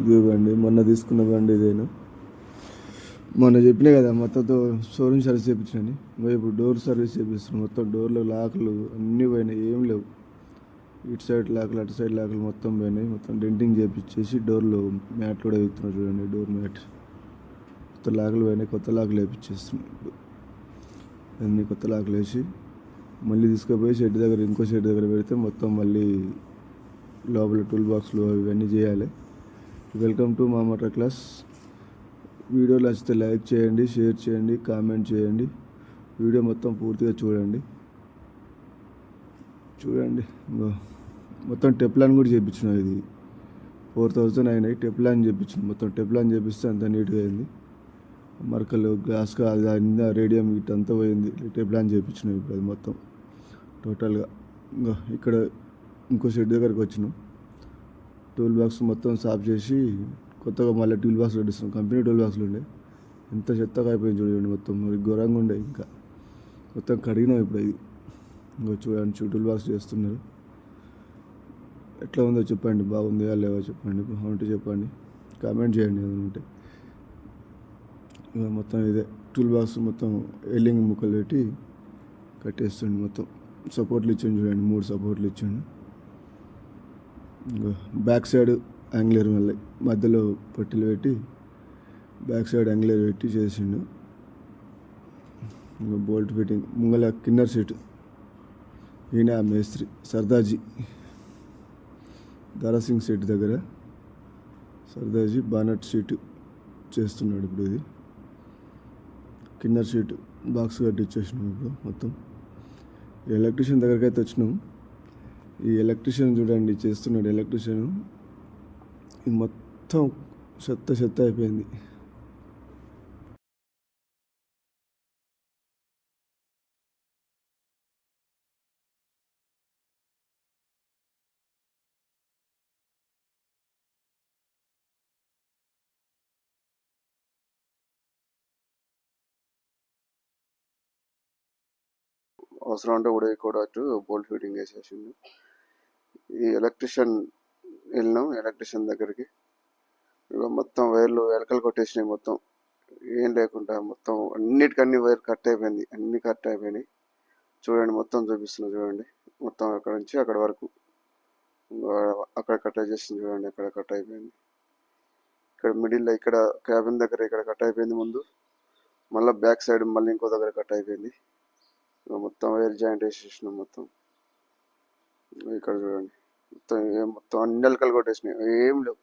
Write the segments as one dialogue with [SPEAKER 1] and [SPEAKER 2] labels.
[SPEAKER 1] ఇదే బండి మొన్న తీసుకున్న బండి ఇదేనా? మొన్న చెప్పినా కదా మొత్తంతో షోరూమ్ సర్వీస్ చేయించండి ఇప్పుడు డోర్ సర్వీస్ చేపిస్తున్నాం మొత్తం డోర్లు లాకులు అన్నీ పోయినాయి ఏం లేవు. ఇటు సైడ్ లాకులు అటు సైడ్ లాకులు మొత్తం పోయినాయి. మొత్తం డెంటింగ్ చేపించేసి డోర్లు మ్యాట్ కూడా వేస్తున్నాం చూడండి డోర్ మ్యాట్ కొత్త లాకులు పోయినాయి కొత్త లాకులు వేపించేస్తున్నాం ఇప్పుడు. అన్ని కొత్త లాకులు వేసి మళ్ళీ తీసుకుపోయి షెడ్ దగ్గర ఇంకో షెడ్ దగ్గర పెడితే మొత్తం మళ్ళీ లోపల టూల్ బాక్స్లు ఇవన్నీ చేయాలి. వెల్కమ్ టు మా మటర్ క్లాస్. వీడియో నచ్చితే లైక్ చేయండి షేర్ చేయండి కామెంట్ చేయండి. వీడియో మొత్తం పూర్తిగా చూడండి. చూడండి. మొత్తం టెప్లాన్ కూడా చేయించిన ఇది. ఫోర్ థౌజండ్ అయినాయి టెప్లాన్ చేయించింది మొత్తం టెప్లాన్ చేపిస్తే అంత నీట్గా అయింది. మరకలు గ్లాస్గా అది రేడియం ఇటంతా అంతా పోయింది. టెప్లాన్ చేయించినాయి ఇప్పుడు అది మొత్తం. టోటల్గా ఇంకా ఇక్కడ ఇంకో షెడ్ దగ్గరికి వచ్చినాం. టూల్ బాక్స్ మొత్తం సాఫ్ చేసి కొత్తగా మళ్ళీ టూల్ బాక్స్ కట్టిస్తున్నాం. కంపెనీ టూల్ బాక్స్లు ఉండే. ఎంత చెత్తగా అయిపోయింది చూడండి మొత్తం. మరి ఘోరంగా ఉండే ఇంకా. మొత్తం కడిగినాం ఇప్పుడు ఇది. ఇంకో చూడండి టూల్ బాక్స్ చేస్తున్నారు. ఎట్లా ఉందో చెప్పండి. బాగుందా లేవో చెప్పండి. బాగుంటే చెప్పండి. కామెంట్ చేయండి ఏదంటే ఉంటే. ఇక మొత్తం ఇదే. టూల్ బాక్స్ మొత్తం ఎల్లింగ్ ముక్కలు పెట్టి కట్టేస్తుండే మొత్తం. సపోర్ట్లు ఇచ్చిండు చూడండి. మూడు సపోర్ట్లు ఇచ్చిండు. బ్యాక్ సైడ్ యాంగ్లర్ మళ్ళీ మధ్యలో పట్టిలు పెట్టి బ్యాక్ సైడ్ యాంగ్లర్ పెట్టి చేసిండు. ఇంకా బోల్ట్ ఫిట్టింగ్ ముంగల కిన్నర్ సీట్. ఈయన మేస్త్రి సర్దాజీ. దారాసింగ్ సీట్ దగ్గర సర్దాజీ బానట్ సీట్ చేస్తున్నాడు ఇప్పుడు ఇది. కిన్నర్ సీట్ బాక్స్ కట్టించేసినాం ఇప్పుడు మొత్తం. ఎలక్ట్రీషియన్ దగ్గరికి అయితే వచ్చినాం. ఈ ఎలక్ట్రిషియన్ చూడండి చేస్తున్నాడు ఎలక్ట్రిషియన్. ఇది మొత్తం చెత్త చెత్త అయిపోయింది.
[SPEAKER 2] అవసరం అంటే కూడా కూడా బోల్ట్ ఫిట్టింగ్ వేసేసిండు. ఈ ఎలక్ట్రిషియన్ వెళ్ళినాం ఎలక్ట్రిషియన్ దగ్గరికి. ఇక మొత్తం వైర్లు ఎలకలు కొట్టేసినాయి మొత్తం. ఏం లేకుండా మొత్తం అన్నిటికన్నీ వైర్ కట్ అయిపోయింది అన్ని కట్ అయిపోయినాయి. చూడండి మొత్తం చూపిస్తున్నా చూడండి. మొత్తం అక్కడ నుంచి అక్కడ వరకు. అక్కడ కట్ చేసింది చూడండి అక్కడ కట్ అయిపోయింది. ఇక్కడ మిడిల్లో ఇక్కడ క్యాబిన్ దగ్గర ఇక్కడ కట్ అయిపోయింది ముందు. మళ్ళీ బ్యాక్ సైడ్ మళ్ళీ ఇంకో దగ్గర కట్ అయిపోయింది. మొత్తం వైర్ జాయింట్ వేసేసినాం మొత్తం. ఇక్కడ చూడండి. మొత్తం ఏం మొత్తం అన్ని ఎలకలు కొట్టేసినాయి. ఏం లేవు.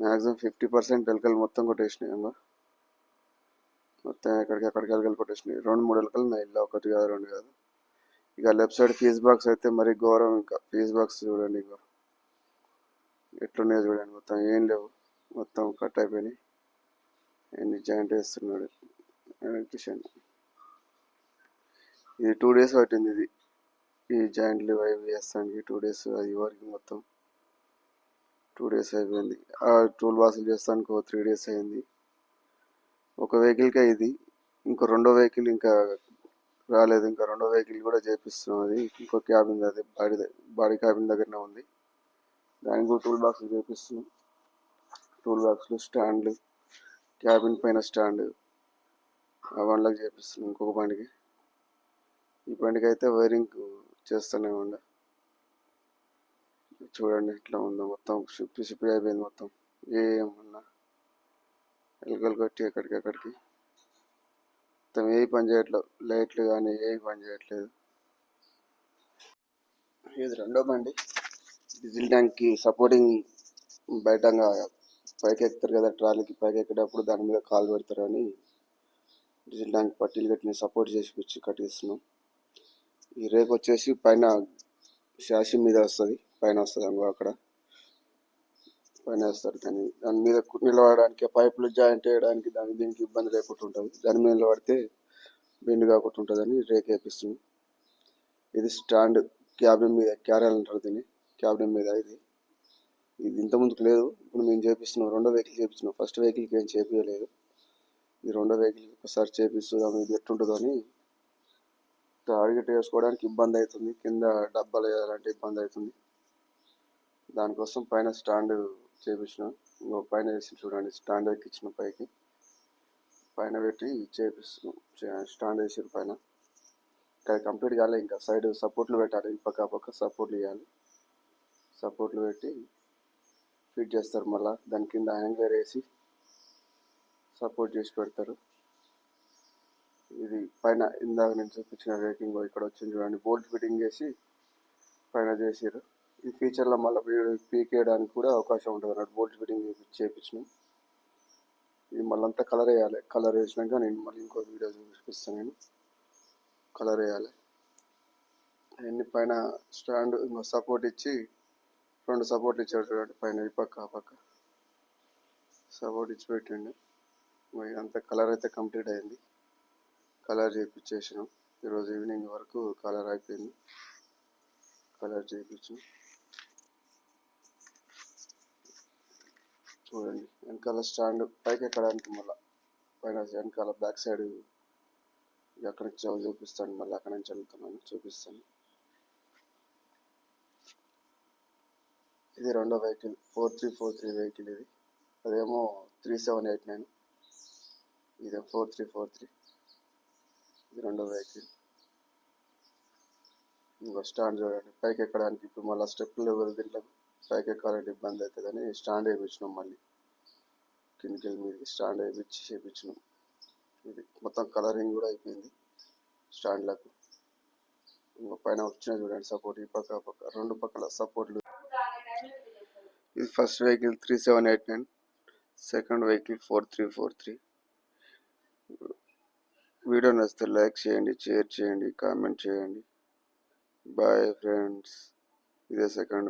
[SPEAKER 2] మ్యాక్సిమం ఫిఫ్టీ పర్సెంట్ ఎలకలు మొత్తం కొట్టేసినాయి అమ్మా. మొత్తం ఎక్కడికి ఎక్కడికి ఎలకలు కొట్టేసినాయి. రెండు మూడు ఎలకలు నా ఇల్లు ఒకటి కాదు రెండు కాదు. ఇక లెఫ్ట్ సైడ్ ఫీజ్ బాక్స్ అయితే మరి ఘోరం ఇంకా. ఫీజ్ బాక్స్ చూడండి ఇంకా ఎట్లున్నాయో చూడండి. మొత్తం ఏం లేవు. మొత్తం కట్ అయిపోయినాయి. ఎన్ని జాయింట్ వేస్తున్నాడు. ఎలక్ట్రిషియన్ ఇది టూ డేస్ పట్టింది ఇది. ఈ జాయింట్లు అవి వేస్తానికి టూ డేస్ అది వరకు మొత్తం టూ డేస్ అయిపోయింది. ఆ టూల్ వాసులు చేస్తానికి ఒక త్రీ డేస్ అయింది. ఒక వెహికల్కే ఇది ఇంకో రెండో వెహికల్ ఇంకా రాలేదు. ఇంకా రెండో వెహికల్ కూడా చేపిస్తున్నాం అది. ఇంకో క్యాబిన్ అది బాడీ బాడీ క్యాబిన్ దగ్గరనే ఉంది. దానికి కూడా టూల్ బాక్స్లు చేపిస్తున్నాం. టూల్ బాక్స్లు స్టాండ్లు క్యాబిన్ పైన స్టాండ్ ఆ బండ్లకు చేపిస్తున్నాం ఇంకొక బండికి. ఈ బండికి అయితే వైరింగ్ చేస్తూనే ఉండే. చూడండి ఇట్లా ఉందో మొత్తం సిప్పి సిప్పి అయిపోయింది మొత్తం. ఏమన్నా? ఎలుకలు కొట్టి ఎక్కడికి ఎక్కడికి? మొత్తం ఏ పని చేయట్లేదు. లైట్లు కానీ ఏ పని చేయట్లేదు. ఇది రెండో బండి. డీజిల్ ట్యాంక్కి సపోర్టింగ్ బయటంగా పైకి ఎక్కుతారు కదా ట్రాలీకి. పైకి ఎక్కేటప్పుడు దాని మీద కాలు పెడతారు అని డీజిల్ ట్యాంక్ పట్టీలు కట్టిన సపోర్ట్ చేసి పిచ్చి కట్టిస్తున్నాం. ఈ రేక్ వచ్చేసి పైన శాసి మీద వస్తుంది పైన వస్తుంది అనుకో అక్కడ. పైన వేస్తారు దాన్ని. దాని మీద నిలబడడానికి పైపులు జాయింట్ చేయడానికి దాని దీనికి ఇబ్బంది లేకుండా ఉంటుంది. దాని మీద నిలబడితే బెండ్ కాకుండా ఉంటుందని రేక్ వేపిస్తుంది. ఇది స్టాండ్ క్యాబిన్ మీద క్యారియర్ అంటారు దీన్ని. క్యాబిన్ మీద ఇది. ఇది ఇంతకుముందుకు లేదు. ఇప్పుడు మేము చేపిస్తున్నాం రెండో వెహికల్ చేపిస్తున్నాం. ఫస్ట్ వెహికల్కి ఏం చేపించలేదు ఈ రెండో వెహికల్ ఒకసారి చేపిస్తున్నాం. ఇది ఎట్టుంటుందో అని టార్గెట్ వేసుకోవడానికి ఇబ్బంది అవుతుంది. కింద డబ్బాలు వేయాలంటే ఇబ్బంది అవుతుంది. దానికోసం పైన స్టాండ్ చేపించిన ఇంకో పైన వేసి చూడండి స్టాండ్ ఎక్కించిన పైకి. పైన పెట్టి చేపిస్తున్నాం స్టాండ్ వేసిన పైన. ఇక్కడ కంప్లీట్ కాలే ఇంకా. సైడ్ సపోర్ట్లు పెట్టాలి. పక్క పక్క సపోర్ట్లు ఇవ్వాలి సపోర్ట్లు పెట్టి ఫిట్ చేస్తారు మళ్ళీ. దాని కింద యాంగ్లర్ వేసి సపోర్ట్ చేసి పెడతారు. ఇది పైన ఇందాక నేను చూపించిన రేకింగ్ ఇక్కడ వచ్చింది చూడండి. బోల్ట్ ఫిట్టింగ్ చేసి పైన చేసారు ఈ ఫీచర్లో మళ్ళీ పీకేయడానికి కూడా అవకాశం ఉంటుంది అన్నట్టు బోల్ట్ ఫిట్టింగ్ చేయించినాం ఇది మళ్ళీ అంతా కలర్ వేయాలి. కలర్ వేసినాక నేను మళ్ళీ ఇంకో వీడియో చూపిస్తాను నేను. కలర్ వేయాలి. అవన్నీ పైన స్టాండ్ ఇంకో సపోర్ట్ ఇచ్చి రెండు సపోర్ట్ ఇచ్చాడు చూడండి పైన ఈ పక్క ఆ పక్క. సపోర్ట్ ఇచ్చి పెట్టండి. మరి అంత కలర్ అయితే కంప్లీట్ అయింది. కలర్ చేయించేసినాం ఈరోజు ఈవినింగ్ వరకు కలర్ అయిపోయింది. కలర్ చేయించాం చూడండి వెనకాల స్టాండ్ పైకి ఎక్కడానికి మళ్ళీ. పైన వెనకాల బ్యాక్ సైడ్ అక్కడి నుంచి చూపిస్తాను మళ్ళీ అక్కడి నుంచి వెళ్తున్నాను చూపిస్తాను. ఇది రెండో vehicle four three four three vehicle ఇది. అదేమో త్రీ సెవెన్ ఎయిట్ నైన్. ఇదే ఫోర్ త్రీ ఫోర్ త్రీ. ఇది రెండో వెహికల్ ఇంకో స్టాండ్ చూడండి. పైకి ఎక్కడానికి ఇప్పుడు మళ్ళీ స్టెప్లు లేవు దీంట్లో పైకి ఎక్కాలంటే ఇబ్బంది అవుతుందని స్టాండ్ వేయించినాం మళ్ళీ. కిందికి వెళ్ళి మీదకి స్టాండ్ వేయించి చేయించినాం. ఇది మొత్తం కలరింగ్ కూడా అయిపోయింది స్టాండ్లకు ఇంకో పైన వచ్చిన చూడండి సపోర్ట్ ఈ పక్క పక్క రెండు పక్కల సపోర్ట్లు ఇది first vehicle three seven eight nine second vehicle four three four three video నచ్చితే లైక్ చేయండి షేర్ చేయండి కామెంట్ చేయండి. బాయ్ ఫ్రెండ్స్ ఇదే సెకండ్